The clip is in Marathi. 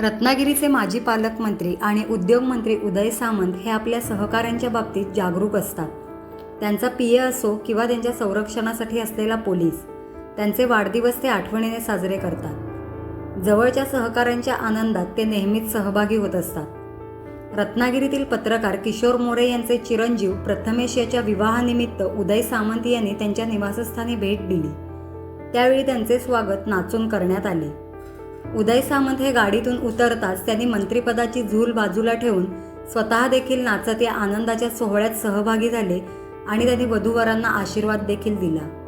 रत्नागिरीचे माजी पालकमंत्री आणि उद्योगमंत्री उदय सामंत हे आपल्या सहकाऱ्यांच्या बाबतीत जागरूक असतात. त्यांचा पी ए असो किंवा त्यांच्या संरक्षणासाठी असलेला पोलीस त्यांचे वाढदिवस ते आठवणीने साजरे करतात. जवळच्या सहकाऱ्यांच्या आनंदात ते नेहमीच सहभागी होत असतात. रत्नागिरीतील पत्रकार किशोर मोरे यांचे चिरंजीव प्रथमेश याच्या विवाहानिमित्त उदय सामंत यांनी त्यांच्या निवासस्थानी भेट दिली. त्यावेळी त्यांचे स्वागत नाचून करण्यात आले. उदय सामंत हे गाडीतून उतरताच त्यांनी मंत्रिपदाची झूल बाजूला ठेवून स्वतः देखील नाचत या आनंदाच्या सोहळ्यात सहभागी झाले आणि त्यांनी वधूवरांना आशीर्वाद देखील दिला.